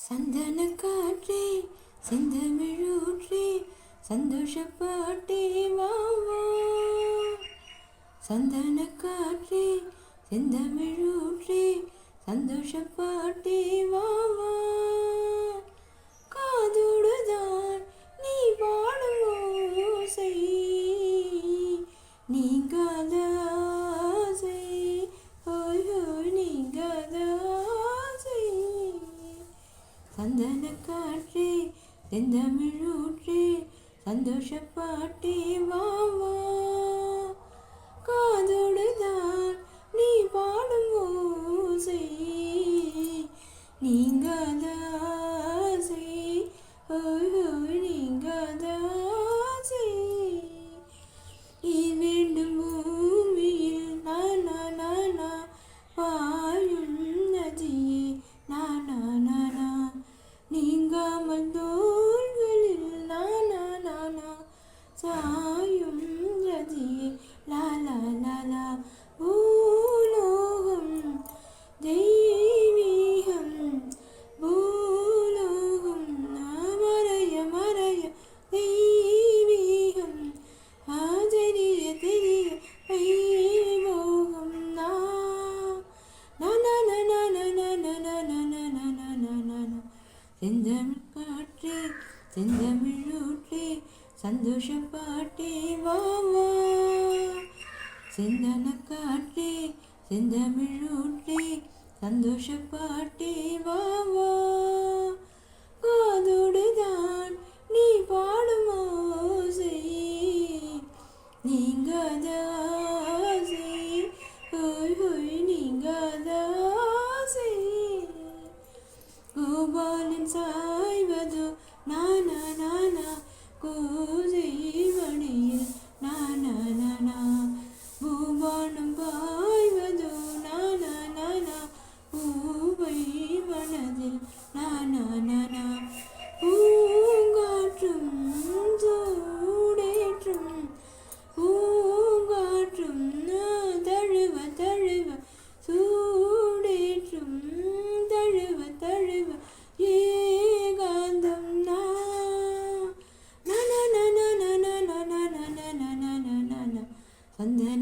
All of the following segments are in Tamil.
சந்தன காற்றே செந்தமிழூற்றே சந்தோஷப்பாட்டே வா சந்தன காற்றே செந்தமிழூற்றே சந்தோஷப்பாட்டே வாவா சந்தன காற்றே செந்தமிழூற்றே சந்தோஷப்பாட்டே வா வா காதோடுதான் நீ பாடும் ஓசை நீங்காதான் நீங்காமல் தோள்களில் நானா நானா சாய் செந்தமிழ் காற்றே செந்தமிழூற்றே சந்தோஷ பாட்டே வா வா. செந்தன காற்றே செந்தமிழூற்றே சந்தோஷ பாட்டே வா காதோடுதான் நீ பாடும் ஓசை நீங்காத ஆசை. ஹோய் ஹோய் நீங்காத bubble inside.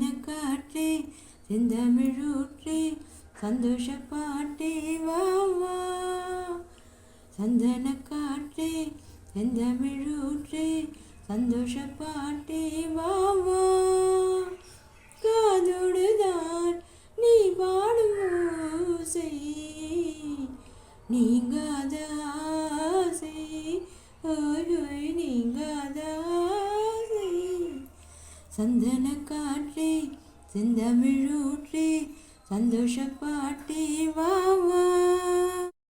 சந்தன செந்தமிழூற்றே சந்தோஷ பாட்டே வா. சந்தன காற்றே செந்தமிழூற்றே சந்தோஷ பாட்டே வா. காதோடுதான் நீ பாடும் ஓசை நீங்காத ஆசை. ஓய் நீங்காதா சந்தன காற்றே செந்தமிழூற்றே சந்தோஷ பாட்டே வா.